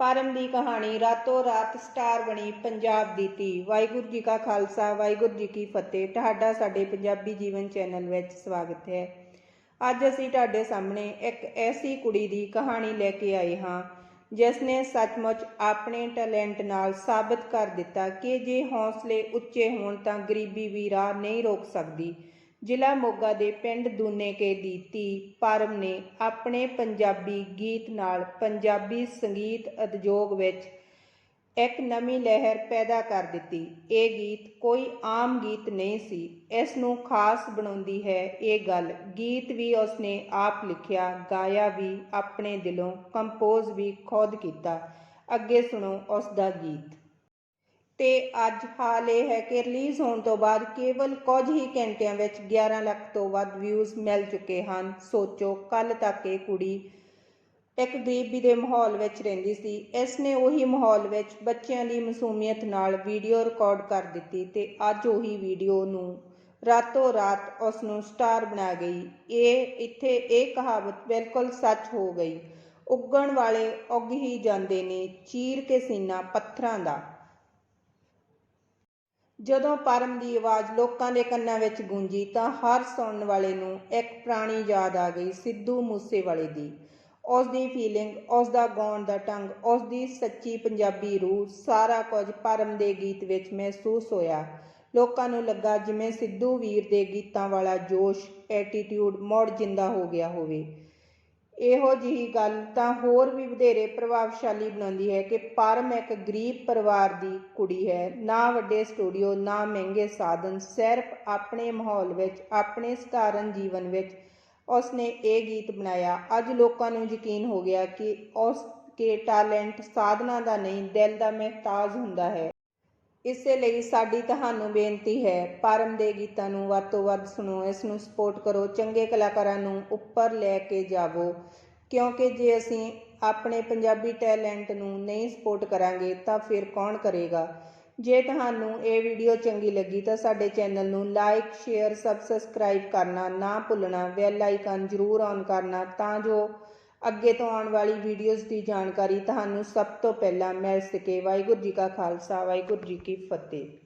ਪਰਮ ਦੀ ਕਹਾਣੀ, ਰਾਤੋਂ ਰਾਤ ਸਟਾਰ ਬਣੀ ਪੰਜਾਬ ਦੀ ਧੀ। ਵਾਹਿਗੁਰੂ ਜੀ ਕਾ ਖਾਲਸਾ, ਵਾਹਿਗੁਰੂ ਜੀ ਕੀ ਫਤਿਹ। ਤੁਹਾਡਾ ਸਾਡੇ ਪੰਜਾਬੀ ਜੀਵਨ ਚੈਨਲ ਵਿੱਚ ਸਵਾਗਤ ਹੈ। ਅੱਜ ਅਸੀਂ ਤੁਹਾਡੇ ਸਾਹਮਣੇ ਇੱਕ ਐਸੀ ਕੁੜੀ ਦੀ ਕਹਾਣੀ ਲੈ ਕੇ ਆਏ ਹਾਂ ਜਿਸ ਨੇ ਸੱਚਮੁੱਚ ਆਪਣੇ ਟੈਲੈਂਟ ਨਾਲ ਸਾਬਤ ਕਰ ਦਿੱਤਾ ਕਿ ਜੇ ਹੌਸਲੇ ਉੱਚੇ ਹੋਣ ਤਾਂ ਗਰੀਬੀ ਵੀ ਰਾਹ ਨਹੀਂ ਰੋਕ ਸਕਦੀ। ਜ਼ਿਲ੍ਹਾ ਮੋਗਾ ਦੇ ਪਿੰਡ ਦੂਨੇਕੇ ਦੀ ਧੀ ਪਰਮ ਨੇ ਆਪਣੇ ਪੰਜਾਬੀ ਗੀਤ ਨਾਲ ਪੰਜਾਬੀ ਸੰਗੀਤ ਉਦਯੋਗ ਵਿੱਚ ਇੱਕ ਨਵੀਂ ਲਹਿਰ ਪੈਦਾ ਕਰ ਦਿੱਤੀ। ਇਹ ਗੀਤ ਕੋਈ ਆਮ ਗੀਤ ਨਹੀਂ ਸੀ। ਇਸ ਨੂੰ ਖਾਸ ਬਣਾਉਂਦੀ ਹੈ ਇਹ ਗੱਲ। ਗੀਤ ਵੀ ਉਸਨੇ ਆਪ ਲਿਖਿਆ, ਗਾਇਆ ਵੀ, ਆਪਣੇ ਦਿਲੋਂ ਕੰਪੋਜ਼ ਵੀ ਖੁਦ ਕੀਤਾ। ਅੱਗੇ ਸੁਣੋ ਉਸ ਦਾ ਗੀਤ। ਤੇ ਅੱਜ ਹਾਲ ਇਹ ਹੈ ਕਿ ਰਿਲੀਜ਼ ਹੋਣ ਤੋਂ ਬਾਅਦ ਕੇਵਲ ਕੁਝ ਹੀ ਘੰਟਿਆਂ ਵਿੱਚ 11 ਲੱਖ ਤੋਂ ਵੱਧ ਵਿਊਜ਼ ਮਿਲ ਚੁੱਕੇ ਹਨ। ਸੋਚੋ ਕੱਲ ਤੱਕ ਇਹ ਕੁੜੀ ਇੱਕ ਗਰੀਬੀ ਦੇ ਮਾਹੌਲ ਵਿੱਚ ਰਹਿੰਦੀ ਸੀ। ਇਸ ਨੇ ਉਹੀ ਮਾਹੌਲ ਵਿੱਚ ਬੱਚਿਆਂ ਦੀ ਮਸੂਮੀਅਤ ਨਾਲ ਵੀਡੀਓ ਰਿਕਾਰਡ ਕਰ ਦਿੱਤੀ ਤੇ ਅੱਜ ਉਹੀ ਵੀਡੀਓ ਨੂੰ ਰਾਤੋਂ ਰਾਤ ਉਸ ਨੂੰ ਸਟਾਰ ਬਣਾ ਗਈ। ਇਹ ਇੱਥੇ ਇਹ ਕਹਾਵਤ ਬਿਲਕੁਲ ਸੱਚ ਹੋ ਗਈ। ਉੱਗਣ ਵਾਲੇ ਉੱਗ ਹੀ ਜਾਂਦੇ ਨੇ ਚੀਰ ਕੇ ਸੀਨਾ ਪੱਥਰਾਂ ਦਾ। ਜਦੋਂ ਪਰਮ ਦੀ ਆਵਾਜ਼ ਲੋਕਾਂ ਦੇ ਕੰਨਾਂ ਵਿੱਚ ਗੂੰਜੀ ਤਾਂ ਹਰ ਸੁਣਨ ਵਾਲੇ ਨੂੰ ਇੱਕ ਪੁਰਾਣੀ ਯਾਦ ਆ ਗਈ ਸਿੱਧੂ ਮੂਸੇਵਾਲੇ ਦੀ। ਉਸ ਦੀ ਫੀਲਿੰਗ ਉਸ ਦਾ ਗਾਉਣ ਦਾ ਢੰਗ, ਉਸ ਦੀ ਸੱਚੀ ਪੰਜਾਬੀ ਰੂਹ, ਸਾਰਾ ਕੁਝ ਪਰਮ ਦੇ ਗੀਤ ਵਿੱਚ ਮਹਿਸੂਸ ਹੋਇਆ। ਲੋਕਾਂ ਨੂੰ ਲੱਗਾ ਜਿਵੇਂ ਸਿੱਧੂ ਵੀਰ ਦੇ ਗੀਤਾਂ ਵਾਲਾ ਜੋਸ਼ ਐਟੀਟਿਊਡ ਮੁੜ ਜਿੰਦਾ ਹੋ ਗਿਆ ਹੋਵੇ। ਇਹੋ ਜਿਹੀ ਗੱਲ ਤਾਂ ਹੋਰ ਵੀ ਵਧੇਰੇ ਪ੍ਰਭਾਵਸ਼ਾਲੀ ਬਣਾਉਂਦੀ ਹੈ ਕਿ ਪਰਮ ਇੱਕ ਗਰੀਬ ਪਰਿਵਾਰ ਦੀ ਕੁੜੀ ਹੈ। ਨਾ ਵੱਡੇ ਸਟੂਡੀਓ, ਨਾ ਮਹਿੰਗੇ ਸਾਧਨ, ਸਿਰਫ ਆਪਣੇ ਮਾਹੌਲ ਵਿੱਚ, ਆਪਣੇ ਸਧਾਰਨ ਜੀਵਨ ਵਿੱਚ ਉਸਨੇ ਇਹ ਗੀਤ ਬਣਾਇਆ। ਅੱਜ ਲੋਕਾਂ ਨੂੰ ਯਕੀਨ ਹੋ ਗਿਆ ਕਿ ਉਸ, ਕੇ ਟੈਲੈਂਟ ਸਾਧਨਾ ਦਾ ਨਹੀਂ, ਦਿਲ ਦਾ ਮਹਿਤਾਜ ਹੁੰਦਾ ਹੈ। ਇਸੇ ਲਈ ਸਾਡੀ ਤੁਹਾਨੂੰ ਬੇਨਤੀ ਹੈ, ਪਰਮ ਦੇ ਗੀਤਾਂ ਨੂੰ ਵੱਧ ਤੋਂ ਵੱਧ ਸੁਣੋ, ਇਸ ਨੂੰ ਸਪੋਰਟ ਕਰੋ, ਚੰਗੇ ਕਲਾਕਾਰਾਂ ਨੂੰ ਉੱਪਰ ਲੈ ਕੇ ਜਾਵੋ। ਕਿਉਂਕਿ ਜੇ ਅਸੀਂ ਆਪਣੇ ਪੰਜਾਬੀ ਟੈਲੈਂਟ ਨੂੰ ਨਹੀਂ ਸਪੋਰਟ ਕਰਾਂਗੇ, ਤਾਂ ਫਿਰ ਕੌਣ ਕਰੇਗਾ? ਜੇ ਤੁਹਾਨੂੰ ਇਹ ਵੀਡੀਓ ਚੰਗੀ ਲੱਗੀ, ਤਾਂ ਸਾਡੇ ਚੈਨਲ ਨੂੰ ਲਾਈਕ ਸ਼ੇਅਰ ਸਬਸਕ੍ਰਾਈਬ ਕਰਨਾ ਨਾ ਭੁੱਲਣਾ ਬੈਲ ਆਈਕਨ ਜ਼ਰੂਰ ਔਨ ਕਰਨਾ, ਤਾਂ ਜੋ ਅੱਗੇ ਤੋਂ ਆਉਣ ਵਾਲੀ ਵੀਡੀਓਜ਼ ਦੀ ਜਾਣਕਾਰੀ ਤੁਹਾਨੂੰ ਸਭ ਤੋਂ ਪਹਿਲਾਂ ਮਿਲ ਸਕੇ ਵਾਹਿਗੁਰੂ ਜੀ ਕਾ ਖਾਲਸਾ, ਵਾਹਿਗੁਰੂ ਜੀ ਕੀ ਫਤਿਹ।